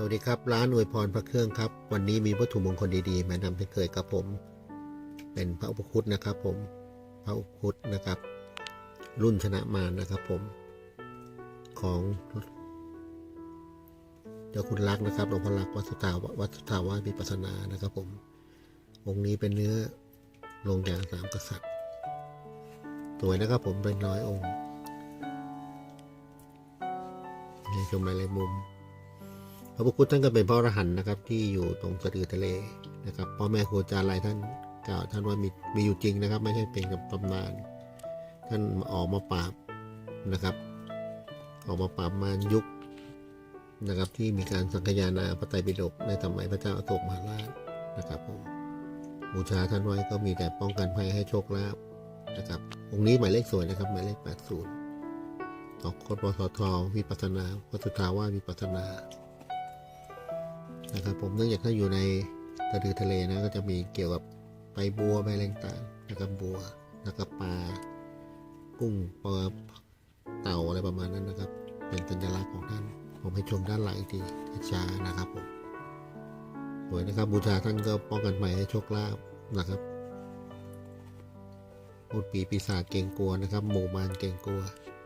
สวัสดีครับ ร้านอวยพรพระเครื่องครับ วันนี้มีวัตถุมงคลดีๆ มานำเช่นเคยครับผม เป็นพระอุปคุตนะครับ ผมพระอุปคุตนะครับ รุ่นชนะมารนะครับผม ของเจ้าคุณรักนะครับหลวงพ่อรักวัดสถาวัดสถาวาวิปัสนานะครับ ผมองค์นี้เป็นเนื้อลงจากสามกษัตริย์สวยนะครับผมเป็นร้อยองค์ให้ชมหลายมุม ระพุทธท่านก็เป็นพระอรหันต์นะครับ ที่อยู่ตรงสะดือทะเลนะครับพ่อแม่ครูอาจารย์หลายท่านกล่าวท่านว่ามีมีอยู่จริงนะครับ ไม่ใช่เป็นกับตำนาน ท่านออกมาปราบนะครับ ออกมาปราบมารยุคนะครับที่มีการสังคายนาพระไตรปิฎกในสมัยพระเจ้าอโศกมหาราชนะครับผมบูชาท่านไว้ก็มีแต่ป้องกันภัยให้โชคลาภนะครับองค์นี้หมายเลขสวยนะครับหมายเลข80ต่อโคตรปสทวิปัสนาวัดสุทาวาสวิปัสสนา นะครับผมเนื่องจากถ้าอยู่ในสะดือทะเลนะก็จะมีเกี่ยวกับใบบัวใบแรงต่างนะครับบัวแล้วก็ปลากุ้งปลาเต่าอะไรประมาณนั้นนะครับ เป็นสัญลักษณ์ของท่าน ผมให้ชมด้านหลังอีกทีช้านะครับผมสวยนะครับบูชาท่านก็ป้องกันภัยให้โชคลาภนะครับพูดปีปีศาจเก่งกลัวนะครับหมู่มารเก่งกลัว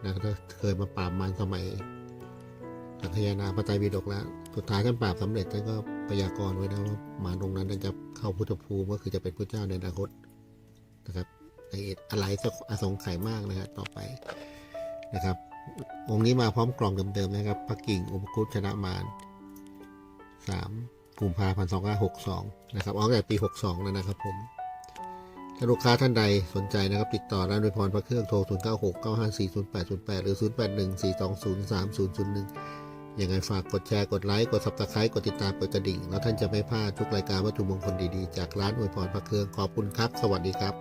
นะครับถ้าเคยมาปราบมารสมัย สังคานาพระไตรปิฎกแล้ว สุดท้ายท่านปราบสำเร็จท่านก็พยากรณ์ไว้นะว่าหมาตรงนั้นท่านจะเข้าพุทธภูมิก็คือจะเป็นพระเจ้าในอนาคตนะครับละเอียดอะไรสักอสงไขยมากนะครับต่อไปนะครับ องค์นี้มาพร้อมกล่องเดิมๆนะครับพระกิ่งอุปคุตชนะมารสามกุมภาพันธ์สองหกสองนะครับออกแต่ปีหกสองแล้วนะครับผมถ้าลูกค้าท่านใดสนใจนะครับ ติดต่อร้านโดยพรพระเครื่องโทร 0 9 6 9 5 4 0 8 0 8 หรือ 0 8 1 4 2 0 3 0 0 1 ยังไงฝากกดแชร์กดไลค์กด subscribe กดติดตามกดกระดิ่ง แล้วท่านจะไม่พลาดทุกรายการวัตถุมงคลดีๆ จากร้านอวยพรพระเครื่องขอบคุณครับ สวัสดีครับ